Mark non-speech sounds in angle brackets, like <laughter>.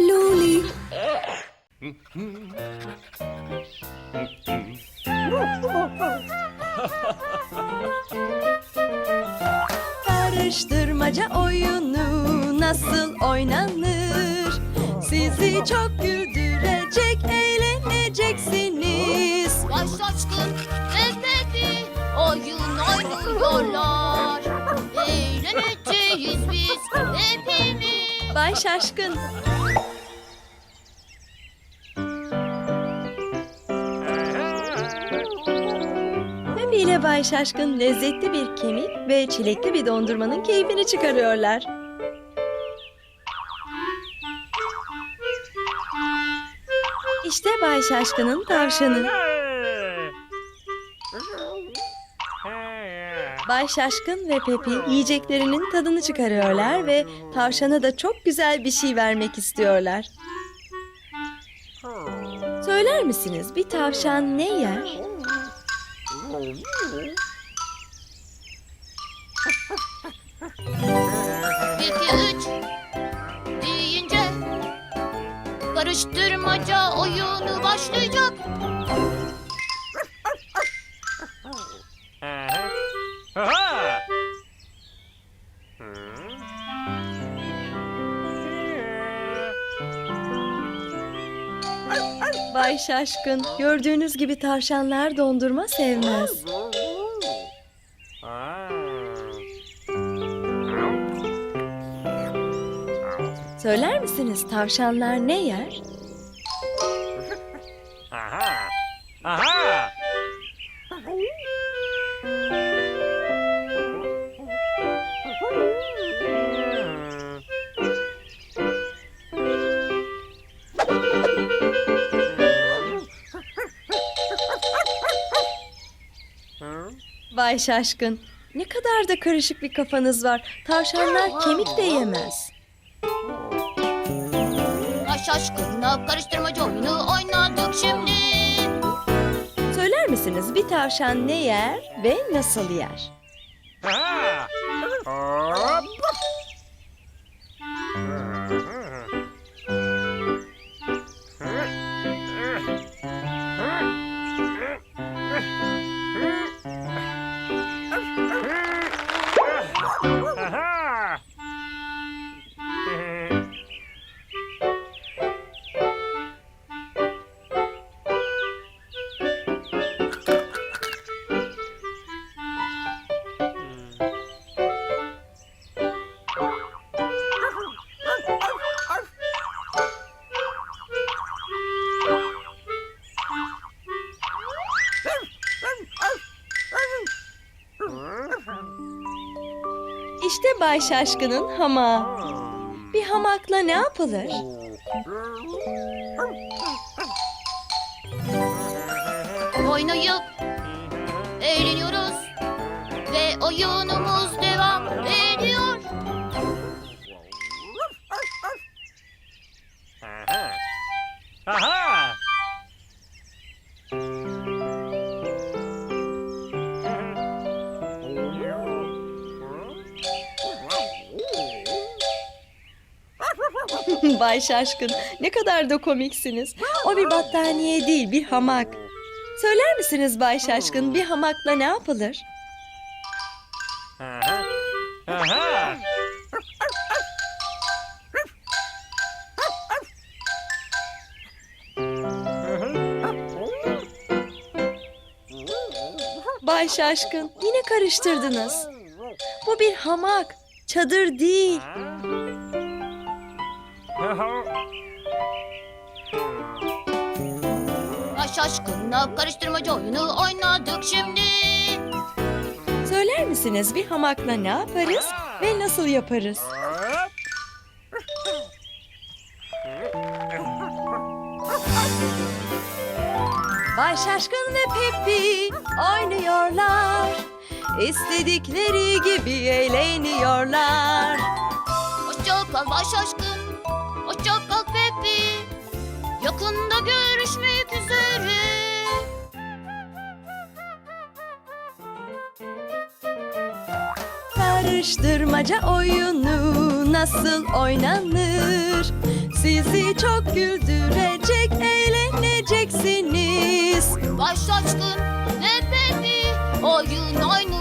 Luli. Karıştırmaca oyunu nasıl oynanır? Sizi çok güldürecek, eğleneceksiniz. Baş aşkın ve Pepi oyun oynuyorlar. Eğleneceğiz biz hepimiz. Bay Şaşkın. Pepe ile Bay Şaşkın lezzetli bir kemik ve çilekli bir dondurmanın keyfini çıkarıyorlar. İşte Bay Şaşkın'ın tavşanı. Bay Şaşkın ve Pepi yiyeceklerinin tadını çıkarıyorlar ve tavşana da çok güzel bir şey vermek istiyorlar. Söyler misiniz bir tavşan ne yer? İki, üç deyince karıştırmaca oyunu başlayacak. Bay Şaşkın, gördüğünüz gibi tavşanlar dondurma sevmez. Söyler misiniz tavşanlar ne yer? Bay Şaşkın, ne kadar da karışık bir kafanız var. Tavşanlar kemik de yemez. Baş aşkınla karıştırmaca oyunu oynadık şimdi. Söyler misiniz bir tavşan ne yer ve nasıl yer? Aha! Hop! Oh, İşte Bay Şaşkın'ın hamağı. Bir hamakla ne yapılır? Oynayıp eğleniyoruz ve oyunumuz <laughs> Bay Şaşkın, ne kadar da komiksiniz. O bir battaniye değil, bir hamak. Söyler misiniz Bay Şaşkın, bir hamakla ne yapılır? Aha! Aha! Bay Şaşkın, yine karıştırdınız. Bu bir hamak, çadır değil. Baş aşkınla karıştırmaca oyunu oynadık şimdi. Söyler misiniz bir hamakla ne yaparız ve nasıl yaparız? Bay Şaşkın ve Peppi oynuyorlar. İstedikleri gibi eğleniyorlar. Hoşça kal baş aşkın. Hoşça kal Pepi. Yakında görüşmek üzere. Karıştırmaca oyunu nasıl oynanır? Siz sizi çok güldürecek, eğleneceksiniz. Baş aşkın ne peki? Oyun oynadı.